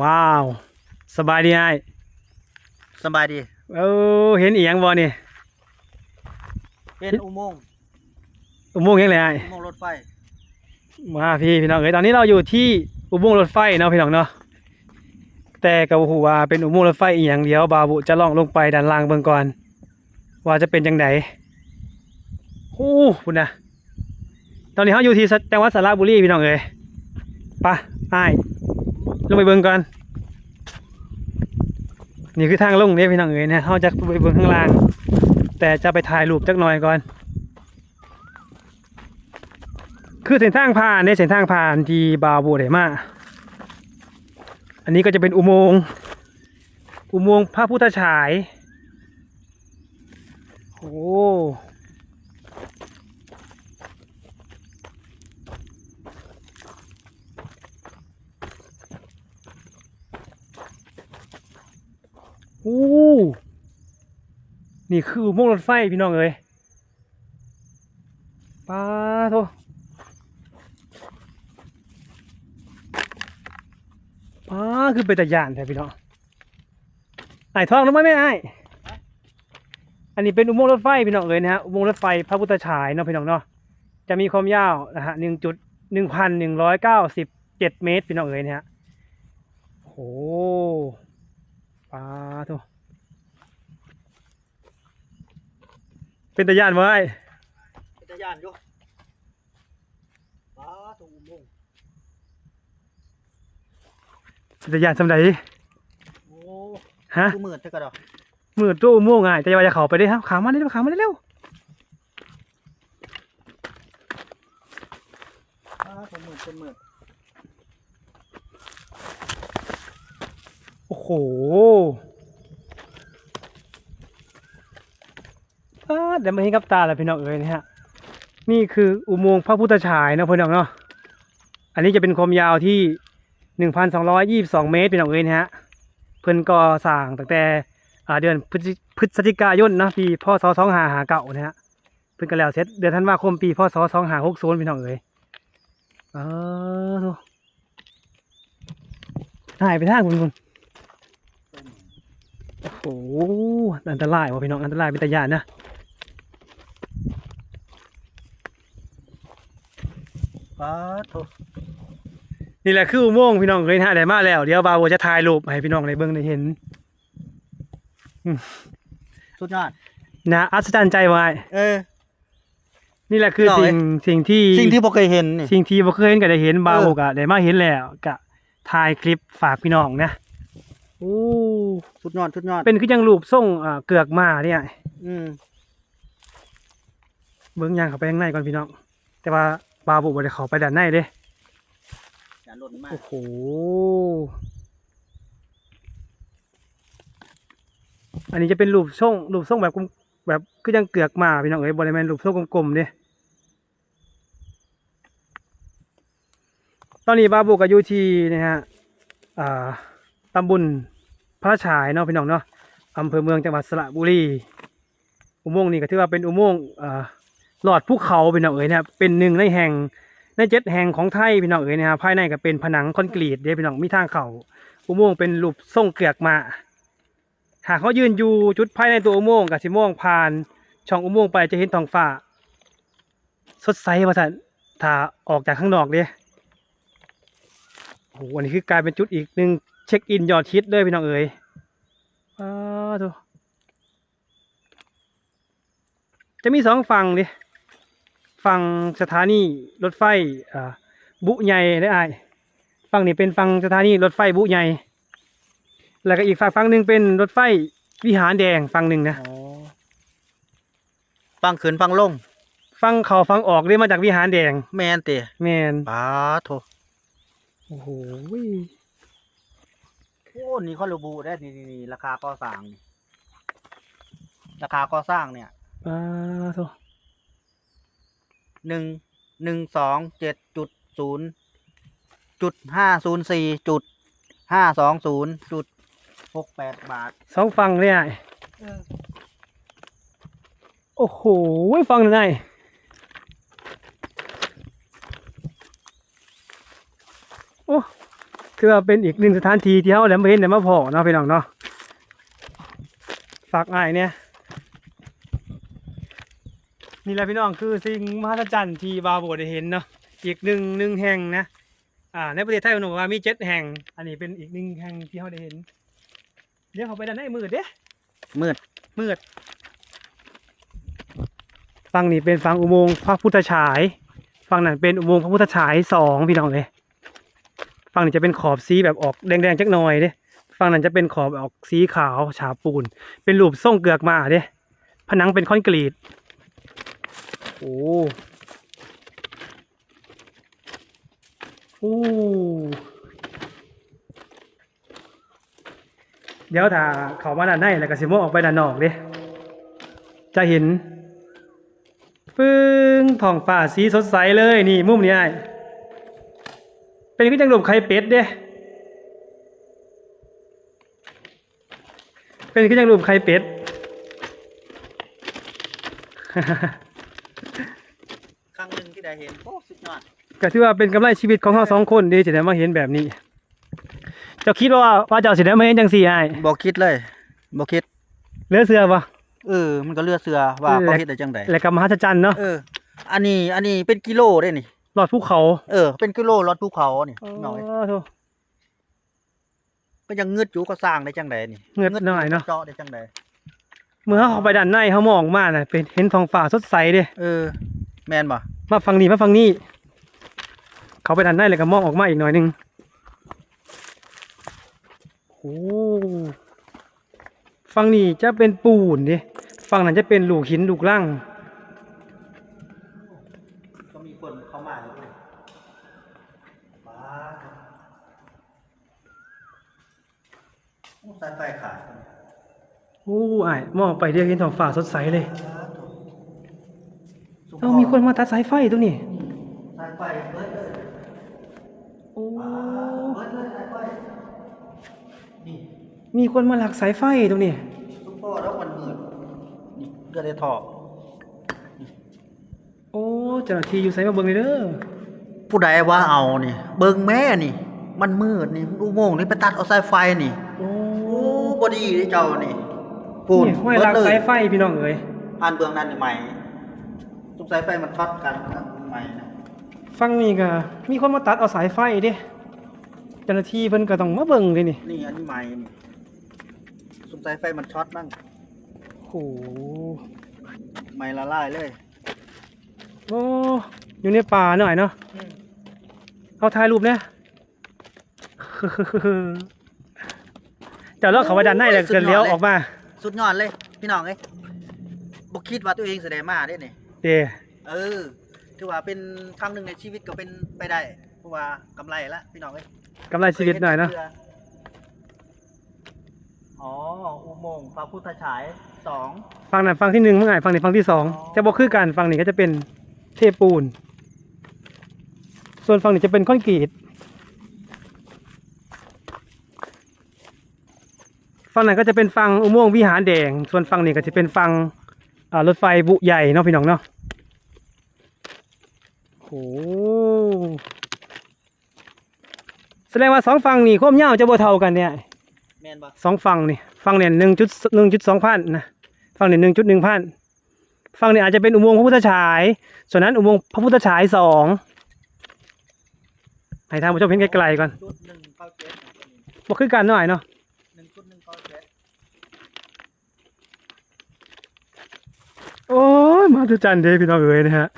ว้าว สบายดีไอ้สบายดีเออเห็นอีหยังบ่นี่เป็นอุโมงค์อุโมงค์ยังไงไอ้อุโมงค์รถไฟมาพี่พี่น้องเอ้ยตอนนี้เราอยู่ที่อุโมงค์รถไฟเนาะพี่น้องเนาะแต่กับหูว่าเป็นอุโมงค์รถไฟอีหยังเดียวบาบุจะล่องลงไปด้านล่างเบิ่งก่อน ว่าจะเป็นจังไดโอ้คุณนะตอนนี้เราอยู่ที่จังหวัดสระบุรีพี่น้องเอ้ยไปะไอ้ายล งไปเบิ่งก่อนนี่คือทางลงเนี่ยพี่น้องเอ้ยเนี่ยเราจะไปเบิ่งข้างล่าง แต่จะไปถ่ายรูปจักหน่อยก่อน คือเส้นทางผ่านในเส้นทางผ่านที่บาวบูได้มาอันนี้ก็จะเป็นอุโมงค์อุโมงค์พระพุทธฉายโอ้ อ้นี่คืออุโมงค์รถไฟพี่น้องเอ้ยป้าโทอ๋อคือเป็นตะยานแท้พี่น้องไอ้ทองรู้ไหมไม่ไอ้อันนี้เป็นอุโมงค์รถไฟพี่น้องเลยนะฮะอุโมงค์รถไฟพระพุทธฉายเนาะพี่น้องเนาะจะมีความยาวนะฮะหนึ่งจุดหนึ่งพันหนึ่งร้อยเก้าสิบเจ็ดเมตรพี่น้องเลยนะฮะโอ้โห ปลาทุเป็นตะยานไว้ยเป็นจักรยานอยู่ป้าตรงอุโมงค์เป็นตะยานสำใดโอ้ฮะกูมืดเท่ากันดอกมือตู้อุโมงค์อะจะว่าจะเข้าไปได้ครับขามาได้เร็วขามาได้เร็วป้าผมมืดเป็นมืด โอ้โหเดี๋ยวมาเห็นกับตาแล้วพี่น้องเอ๋ยนะฮะ นี่คืออุโมงค์พระพุทธฉายนะพี่น้องเนาะ อันนี้จะเป็นความยาวที่หนึ่งพันสองร้อยยี่สิบสองเมตรพี่น้องเอ๋ยนะฮะ เพิ่นก่อสร้างตั้งแต่เดือนพฤศจิกายนนะปีพศสองหาหาเก่านะฮะ เพิ่นก็แล้วเสร็จเดือนธันวาคมปีพศสองหาหกศูนย์พี่น้องเอ๋ยเออโถ่หายไปทางคุณคุณ โอ้โหอันตรายว่ะพี่น้องอันตรายเป็นตะยานนะป้าโถนี่แหละคืออุโมงค์พี่น้องเคยนะได้มาแล้ว เดี๋ยวบาวโวจะถ่ายรูปให้พี่น้องได้เบิ่งได้เห็นสุดยอดนะอัศจรรย์ใจไว้เออ นี่แหละคือหน่อยสิ่งสิ่งที่ สิ่งที่บ่เคยเห็นนี่ สิ่งที่บ่เคยเห็นก็ได้เห็นบาวโวเออก็ได้มาเห็นแล้วก็ถ่ายคลิปฝากพี่น้องนะโอ้สุดยอดสุดยอดเป็นคือจังรูปทรงอ่าเกือกมาเนี่ยอืมเบิ่งย่างเข้าไปข้างในก่อนพี่น้อง แต่ว่าบาวโวบ่ได้เข้าไปด้านในเด้อย่าหล่นมากโอ้โหอันนี้จะเป็นรูปทรงรูปทรงแบบกลมแบบคือยังเกือกมาพี่น้องเอ้ยบริเวณรูปทรงกลมๆเนี่ยตอนนี้บาบุกอยู่ที่นะฮะอ่าตำบล พระฉายเนาะพี่น้องเนาะอำเภอเมืองจังหวัดสระบุรี อุโมงค์นี้ก็ถือว่าเป็นอุโมงค์หลอดภูเขาพี่น้องเอ๋ยนะครับเป็นหนึ่งในแห่งในเจ็ดแห่งของไทยพี่น้องเอ๋ยนะครับภายในก็เป็นผนังคอนกรีตเด้พี่น้องมีทางเขาอุโมงค์เป็นรูปทรงเกลือกมาหากเขายืนอยู่จุดภายในตัวอุโมงค์กับสิมองผ่านช่องอุโมงค์ไปจะเห็นท้องฟ้า สดใสว่าสันถ้าออกจากข้างนอกเด้โอ้โหอันนี้คือกลายเป็นจุดอีกหนึ่ง เช็คอินยอดฮิตเลยพี่น้องเอ๋ยอ้าวดูจะมีสองฝั่งดิฝั่งสถานีรถไฟอ่าบุใหญ่ได้อายฝั่งนี้เป็นฝั่งสถานีรถไฟบุใหญ่ แล้วก็อีกฝั่งฝั่งหนึ่งเป็นรถไฟวิหารแดงฝั่งหนึ่งนะอ๋อฟังขึ้นฟังลงฝั่งเขาฝั่งออกเรียกมาจากวิหารแดง แมนเตะแมนป้าโถโอ้โห โอ้นี่เขาระบุได้นี่นี่นี่ราคาก่อสร้างนี่ราคาก่อสร้างเนี่ยอ่าโถหนึ่งหนึ่งสองเจ็ดจุดศูนย์จุดห้าศูนย์สี่จุดห้าสองศูนย์จุดหกแปดบาทสองฝั่งเลยอะโอ้โหฝั่งไหนโอ้ ถือว่าเป็นอีกหนึ่งสถานที่ที่เฮาได้มาเห็นได้มาพอเนาะพี่น้องเนาะฝากอ้ายเนี่ยนี่แหละพี่น้องคือสิ่งมหัศจรรย์ที่บาวโบได้เห็นเนาะอีกหนึ่งหนึ่งแห่งนะอ่าในประเทศไทยผมบอกว่ามีเจ็ดแห่ง อันนี้เป็นอีกหนึ่งแห่งที่เราได้เห็น เดี๋ยวเขาไปด้านในมืดเด้มืดมืดฝั่งนี้เป็นฝั่งอุโมงค์พระพุทธฉายฝั่งนั้นเป็นอุโมงค์พระพุทธฉายสองพี่น้องเลย ฝั่งนี้จะเป็นขอบสีแบบออกแดงๆจักหน่อยเด้ฝั่งนั้นจะเป็นขอบออกสีขาวฉาบปูน เป็นรูปทรงเกือกมาเด้ผนังเป็นคอนกรีตโอ้โอ้เดี๋ยวถ้าเขามาด้านในแล้วก็สิโมออกไปด้านนอกเด้จะเห็นฟึ้งท้องฟ้าสีสดใสเลยนี่มุมนี้ไอ้ เป็นขึ้นจังรูปไข่เป็ดเด้เป็นขึ้นจังรูปไข่เป็ดครั้งหนึ่งที่ได้เห็นโอ้สุดยอดก็ถือว่าเป็นกำไรชีวิตของเราสองคนดีจะได้มาเห็นแบบนี้ เจ้าคิดว่าว่าเจ้าสิได้มาเห็นจังสี่ไอ้ายบ่คิดเลยบ่คิดเหลือเสือปะ เออมันก็เลือเสือว่าเออ เขาเฮ็ดได้จังไดและก็มหัศจรรย์เนาะ เออ อันนี้อันนี้เป็นกิโลได้นี่ หลอดภูเขาเออ เป็นกิโลรถภูเขานี่หน่อยโโธ่ ก็ยังเงืดอยู่ก็สร้างได้จังไดนี่เงือดหน่อยเนาะ เจาะได้จังไดเมื่อเขาเข้าไปด้านในเขามองมาน่ะเป็นเห็นท้องฟ้าสดใสเด้เออ แม่นบ่มาฟังนี้มาฟังนี้เขาไปด้านในเลยก็มองออกมาอีกหน่อยหนึงโอ้ฟังนี้จะเป็นปูนดิฟังนั้นจะเป็นลูกหินลูกล่าง ก็มีคนเข้ามาแล้วด้วยบ้าโอ้ สายไฟขาดโอ้ไอ้ายมองไปเรียกเห็นท้องฟ้าสดใสเลยเอ้ามีคนมาตัดสายไฟตรงนี้สายไฟเบิดเลยโอ้เบิดเลยสายไฟนี่มีคนมาหลักสายไฟตรงนี้ซุปเปอร์แล้วมันมืดนี่เลือดได้ถอกโอ้เจ้าหน้าที่อยู่ไสมาเบิ่งเลยเด้อผู้ใดว่าเอานี่ เบิ่งแม่นี่ มันมืดนี่อุโมงค์นี่ไปตัดเอาสายไฟนี่โอ้โอ้ บ่ดีเด้เจ้านี่ปูนนี่ห้อยหลักสายไฟพี่น้องเอ้ยผ่านเบื้องนั้นนี่ใหม่สงสัยไฟมันช็อตกันครับใหม่นะฟังนี่ก็มีคนมาตัดเอาสายไฟเด้เจ้าหน้าที่เพิ่นก็ต้องมาเบิ่งเลยนี่นี่อันนี้ใหม่นี่สงสัยไฟมันช็อตมั่งโอ้โหใหม่ละลายเลยโอ้อยู่ในป่าหน่อยเนาะเอาถ่ายรูปเนี่ย เดี๋ยวเราเข้าไปด้านในแล้วก็เลี้ยวออกมา สุดยอดเลย พี่น้องเอ้ยบ่คิดว่าตัวเองแสดงมาได้นี่เด้เออถือว่าเป็นครั้งหนึ่งในชีวิตก็เป็นไปได้เพราะว่ากำไรละพี่น้องเอ้ยกำไรชีวิตหน่อยเนาะอ๋ออุโมงค์พระพุทธฉายสองฟังนั้นฟังที่หนึ่งเมื่อไงฟังนี้ฟังที่สองอ๋อจะบอกคือกันฟังนี้ก็จะเป็นเทปูน ส่วนฟังนี้จะเป็นคอนกรีต ฝั่งนั้นก็จะเป็นฟังอุโมงค์วิหารแดง ส่วนฝั่งนี้ก็จะเป็นฟังอ่ารถไฟบุใหญ่เนาะพี่น้องเนาะโอ้แสดงว่าสองฝั่งนี่ความยาวจะบ่เท่ากันเนี่ยแม่นบ่สองฝั่งนี่ฝั่งเนี่ยหนึ่งจุดหนึ่งจุดสองพันนะฝั่งเนี่ยหนึ่งจุดหนึ่งพันฝั่งเนี่ยอาจจะเป็นอุโมงค์พระพุทธฉาย ส่วนนั้นอุโมงค์พระพุทธฉายสองให้ท่านผู้ชมเห็นไกลๆก่อนจุดหนึ่งเก้าเจ็ดบอกคือกันหน่อยเนาะ หนึ่งจุดหนึ่งเก้าเจ็ด โอ้ยมาตุจันเด้พี่น้องเอ๋ยนะฮะ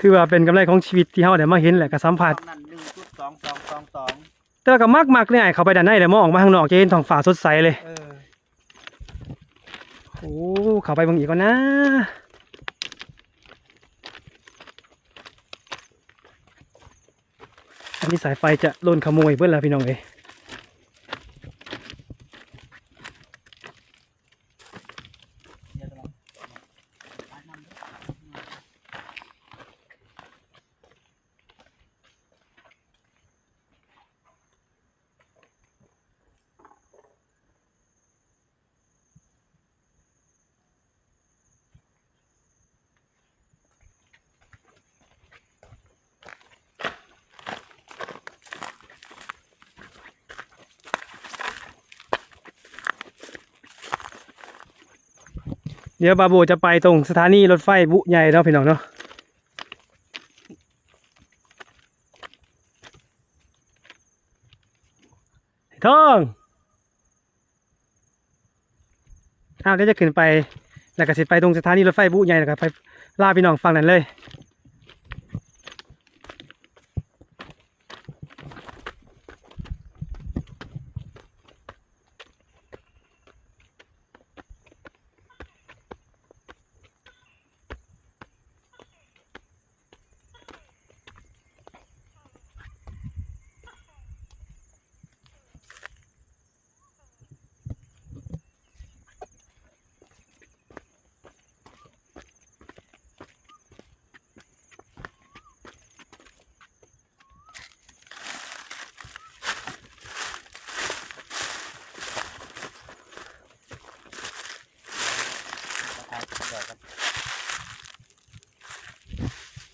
ถือว่าเป็นกำไรของชีวิตที่เฮาได้มาเห็นแหละก็สัมผัส ตอนนั้นหนึ่งจุดสองสองสองสองแต่ว่าก็มักมักๆเนี่ยเข้าไปด้านในแล้วมองออกมาข้างนอกจะเห็นท้องฟ้าสดใสเลย เออโอ้เข้าไปเบางอีกก่อนนะ อันนี้สายไฟจะโดนขโมยเพื่อนแล้วพี่น้องเอ้ย เดี๋ยวบาโบจะไปตรงสถานีรถไฟบุใหญ่เนาะพี่น้องเนาะทองอ้าวเดี๋ยวจะขึ้นไป แล้วก็สิไปตรงสถานีรถไฟบุใหญ่แล้วก็ไปลาพี่น้องฟังนั่นเลย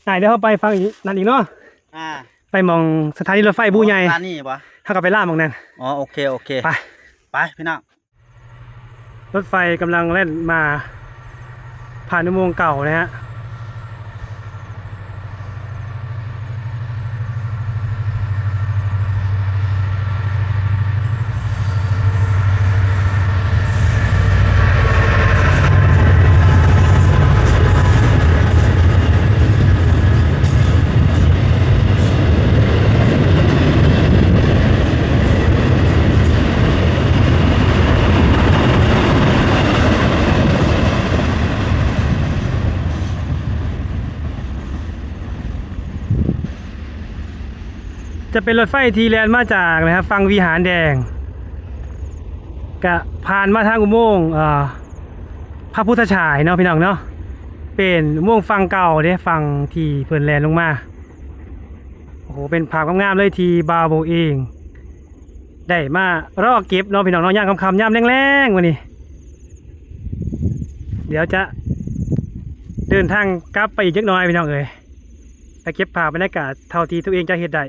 ไหนเดี๋ยวเขาไปฟังอีกนั่นอีกเนาะอ่าไปมองสถานีรถไฟบูใหญ่ร้านนี้ปะถ้ากับไปล่ามองนั่นอ๋อโอเคโอเคไปไปพี่น้องรถไฟกำลังเล่นมาผ่านอุโมงค์เก่านะฮะ จะเป็นรถไฟทีแลนมาจากนะครับฟังวิหารแดงกะผ่านมาทางอุโมงค์พระพุทธฉายเนาะพี่น้องเนาะเป็นอุโมงค์ฟังเก่าเด้ฟังทีเพิ่นแลนลงมาโอ้โหเป็นภาพงามๆเลยทีบาโบเองได้มารอเก็บเนาะพี่น้องเนาะย่างคำๆย่ำแรงๆวันนี้ เดี๋ยวจะเดินทางกลับไปอีกจักน่อยพี่น้องเอ้ยไปเก็บภาพบรรยากาศเท่าที่ตัวเองจะเห็นได้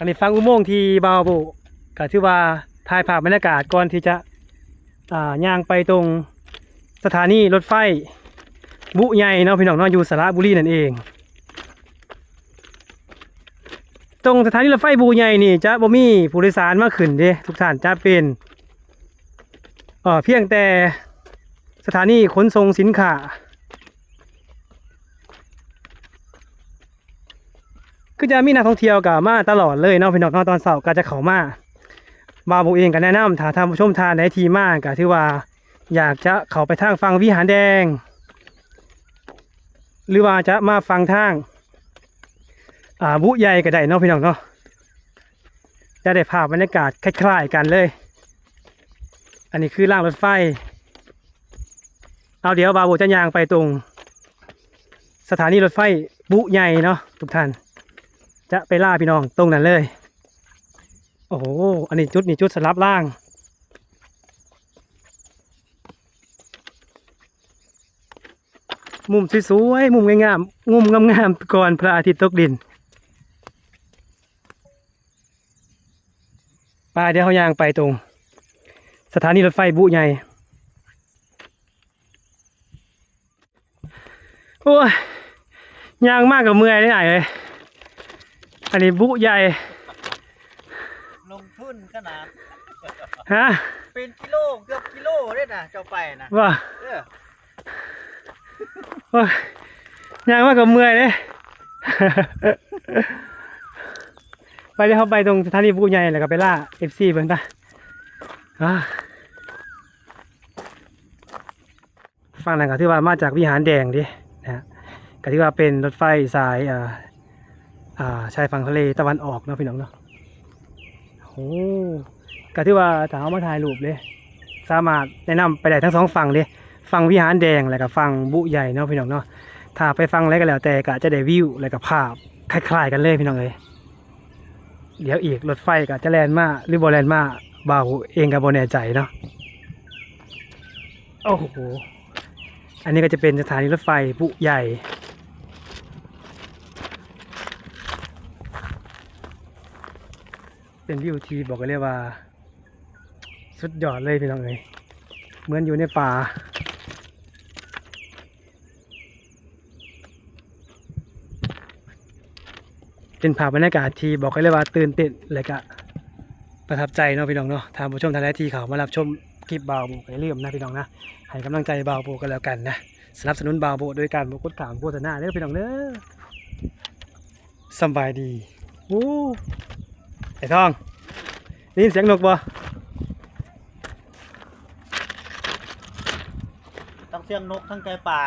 อันนี้ฟังอุโมงค์ที่บาวโบก็ถือว่าถ่ายภาพบรรยากาศก่อนที่จะอ่าย่างไปตรงสถานีรถไฟ บุใหญ่เนาะพี่น้องเนาะอยู่สระบุรีนั่นเอง ตรงสถานีรถไฟบุใหญ่นี่จะบ่มีผู้โดยสารมาขึ้นเด้ทุกท่านจะเป็นเอ่อเพียงแต่สถานีขนส่งสินค้า จะมีนักท่องเที่ยวกับมาตลอดเลยเนาะพี่น้องเนาะตอนเสาร์ก็จะเข้ามาบาโบเองก็แนะนำถ้าท่านผู้ชมทานในทีมากก็ถือว่า อยากจะเข้าไปทางฟังวิหารแดง หรือว่าจะมาฟังทางอ่าบุใหญ่ก็ได้เนาะพี่น้องเนาะจะได้ภาพบรรยากาศคล้ายๆกันเลย อันนี้คือรางรถไฟ เอาเดี๋ยวบาโบจะยางไปตรง สถานีรถไฟบุใหญ่เนาะทุกท่าน จะไปล่าพี่น้องตรงนั้นเลย โอ้โหอันนี้จุดนี้จุดสลับล่างมุมสวยๆ มุมงามๆมุมงามๆ ก่อนพระอาทิตย์ตกดินไปเดี๋ยวเขายางไปตรง สถานีรถไฟบุใหญ่ โอ้ยยางมากกับเมื่อยได้ไหนเลย อันนี้บุใหญ่ ลงทุนขนาด ฮะ เป็นกิโลเกือบกิโลเลยนะเจ้าไปนะว่าเออโอ้ยยางมากกับเมื่อยเลย ไปเดี๋ยวเขาไปตรงสถานีบุใหญ่แล้วก็ไปล่าเอฟซีเบิ่งตาอ่าฟังนั่นก็ถือว่ามาจากวิหารแดงดินะฮะก็ถือว่าเป็นรถไฟสายอ่า อ่าชายฝั่งทะเลตะวันออกเนาะพี่น้องเนาะโอ้ก็ถือว่าถ้าเอามาถ่ายรูปเลย สามารถแนะนำไปได้ทั้งสองฝั่งเลยฝั่งวิหารแดงแล้วก็ฝั่งบุใหญ่เนาะพี่น้องเนาะถ้าไปฟังอะไรก็แล้วแต่ก็จะได้วิวแล้วก็ภาพคล้ายๆกันเลยพี่น้องเอ้ยเดี๋ยวอีกรถไฟก็จะแลนมาหรือบ่แลนมาบ่าวเองก็บ่แน่ใจเนาะโอ้โหอันนี้ก็จะเป็นสถานีรถไฟบุใหญ่ เป็นวิวทีบอกกันเลยว่า สุดยอดเลยพี่น้องเอ้ยเหมือนอยู่ในป่าเป็นภาพบรรยากาศที่บอกกันเลยว่าตื่นเต้นและก็ประทับใจเนาะพี่น้องเนาะทางผู้ชมทางไลทีเขามารับชมคลิปบาวโบกอย่าลืมนะพี่น้องนะให้กำลังใจบาวโบกันแล้วกันนะสนับสนุนบาวโบโดยการบกดขามโฆษณาเด้อพี่น้องเด้อสบายดีโอ้ ไอ้ทองได้ยินเสียงนกบ่ทั้งเสียงนกทั้งไก่ป่า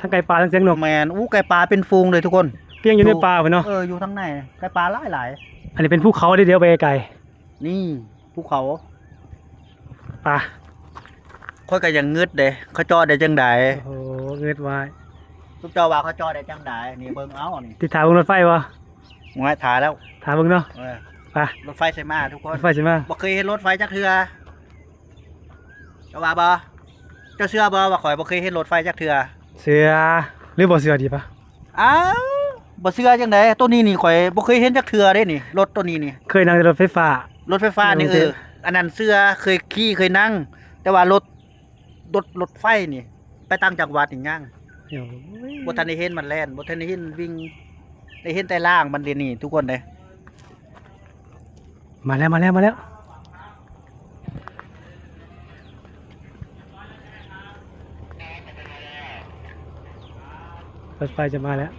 ทั้งไก่ปลาทั้งเสียงนกแมนอู้ไก่ป่าเป็นฟูงเลยทุกคนเพียงอยู่ในป่าไปเนาะเอออยู่ทั้งในไก่ป่าหลายหลายอันนี้เป็นภูเขาเดียวไปไกลๆนี่ภูเขาๆป่าค่อยก็ยังงึดเด้เขาจอดได้จังไดโอ้โหเงิดไว้ทุกเจ้าว่าเขาจอดได้จังไดนี่เบิ่งเอานี่ติดถามบนรถไฟวะมวยถ่ายแล้วถามเบิ่งเนาะเออ ไปรถไฟใช่มาทุกครนถไฟใช่ไหมบ่เคยเห็นรถไฟจักเทื่อเจ้าว่าบ่เจ้าเชื่อบ่ว่าข่อยบ่เคยเห็นรถไฟจักเทื่อเสือหรือบ่เสือดีปะอ้าวบ่เชื่อจังไดตัวนี้นี่ข่อยบ่เคยเห็นจักเทื่อเด้นี่รถตัวนี้นี่ เคยนั่งรถไฟฟ้ารถไฟฟ้านี่โอเอเคออันนั้นเสื้อเคยขี่เคยนั่ง แต่ว่ารถรถรถไฟนี่ ไปต่างจังหวัดนี่ย่างโอ้ยบ่ทันได้เห็นมันแล่นบ่ทันได้เห็นวิ่งได้เห็นแต่ล่างมันเดี๋ยวนี้ทุกคนเด้ มาแล้วมาแล้วมาแล้วรถไฟจะมาแล้ว